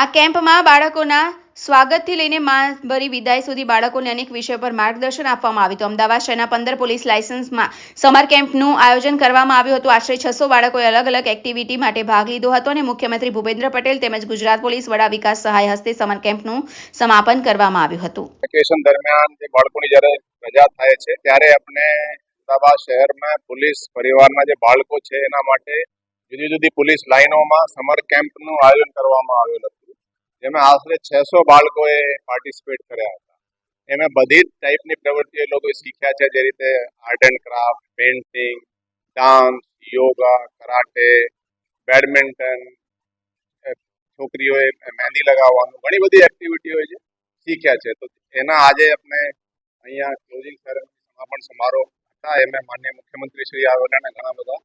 આ કેમ્પમાં બાળકોના સ્વાગતથી લઈને માભરી વિદાય સુધી બાળકોને અનેક વિષયો પર માર્ગદર્શન આપવામાં આવ્યું હતું. અમદાવાદ શહેરના પંદર પોલીસ લાયસન્સમાં સમર કેમ્પનું આયોજન કરવામાં આવ્યું હતું. આશરે છસો બાળકોએ અલગ અલગ એક્ટિવિટી માટે ભાગ લીધો હતો અને મુખ્યમંત્રી ભૂપેન્દ્ર પટેલ તેમજ ગુજરાત પોલીસ વડા વિકાસ સહાય હસ્તે સમર કેમ્પનું સમાપન કરવામાં આવ્યું હતું. દરમિયાન જે બાળકોની જ્યારે રજા થાય છે, ત્યારે આપણે અમદાવાદ શહેરમાં પોલીસ પરિવારના જે બાળકો છે, એના માટે જુદી જુદી પોલીસ લાઇનોમાં સમર કેમ્પનું આયોજન કરવામાં આવેલ હતું. જેમાં આશરે છસો બાળકોએ પાર્ટિસિપેટ કર્યા હતા. એમાં બધી જ ટાઈપની પ્રવૃત્તિઓ લોકોએ શીખ્યા છે, જે રીતે art and craft painting dance yoga karate badminton છોકરીઓએ mehndi લગાવવાનું, ઘણી બધી એક્ટિવિટીઓ છે, શીખ્યા છે. તો એના આજે આપણે અહીંયા ક્લોઝિંગ સેરેમની સમાપન સમારોહ હતા. એમાં માન્ય મુખ્યમંત્રી શ્રી આવેલા ઘણા બધા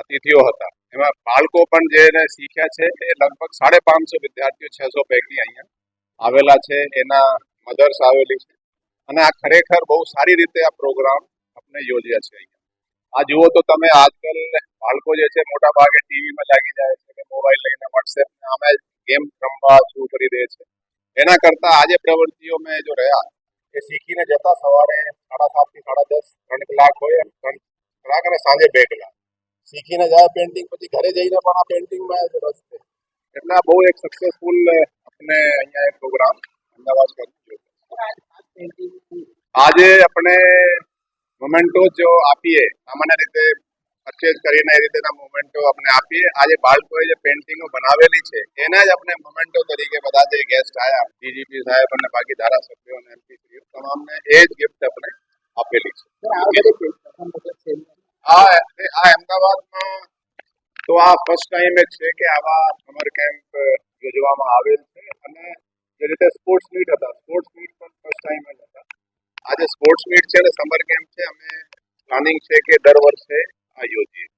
અતિથિઓ હતા. એમાં બાળકો પણ જેને શીખ્યા છે, એ લગભગ સાડે પાંચસો વિદ્યાર્થીઓ છસો પૈકી અહીંયા આવેલા છે, એના મધર્સ આવેલી છે. અને આ ખરેખર બહુ સારી રીતે આ પ્રોગ્રામ આપણે યોજ્યા છે અહીંયા. આ જુઓ તો તમે આજકાલ બાળકો જે છે, મોટા ભાગે ટીવીમાં લાગી જાય છે કે મોબાઈલ લઈને વોટ્સએપ અમે ગેમ રમવા શરૂ કરી દે છે. એના કરતા આજે પ્રવૃત્તિઓ મેં જો રહ્યા, એ શીખીને જતા સવારે સાડા સાતથી સાડા દસ ત્રણ કલાક હોય ત્રણ કલાક અને સાંજે બે કલાક. શીખીને જાય પેન્ટિંગ પછી ઘરે જઈને પણ આ પેન્ટિંગમાં જ રસ છે. એટલે આ બહુ એક સક્સેસફુલ આપણે અહીંયા એક પ્રોગ્રામ અમદાવાદ કરી આજે આપણે મોમેન્ટો જો આપીએ સામાન્ય રીતે પરચેઝ કરીને એ રીતેના મોમેન્ટો આપણે આપીએ. આજે બાળકોએ જે પેન્ટિંગો બનાવેલી છે એના જ આપણે મોમેન્ટો તરીકે બધા જે ગેસ્ટ આવ્યા ડીજીપી સાહેબ અને બાકી ધારાસભ્યો અને એમપી શ્રીઓ તમામને એ જ ગિફ્ટ આપણે આપેલી છે? આ આ અમદાવાદમાં તો આ ફર્સ્ટ ટાઈમ જ છે કે આવા સમર કેમ્પ યોજવામાં આવેલ છે. અને જે રીતે સ્પોર્ટ્સ મીટ હતા સ્પોર્ટ્સ મીટ પણ ફર્સ્ટ ટાઈમ જ હતા. આજે સ્પોર્ટ્સ મીટ છે અને સમર કેમ્પ છે. અમે પ્લાનિંગ છે કે દર વર્ષે આ યોજીએ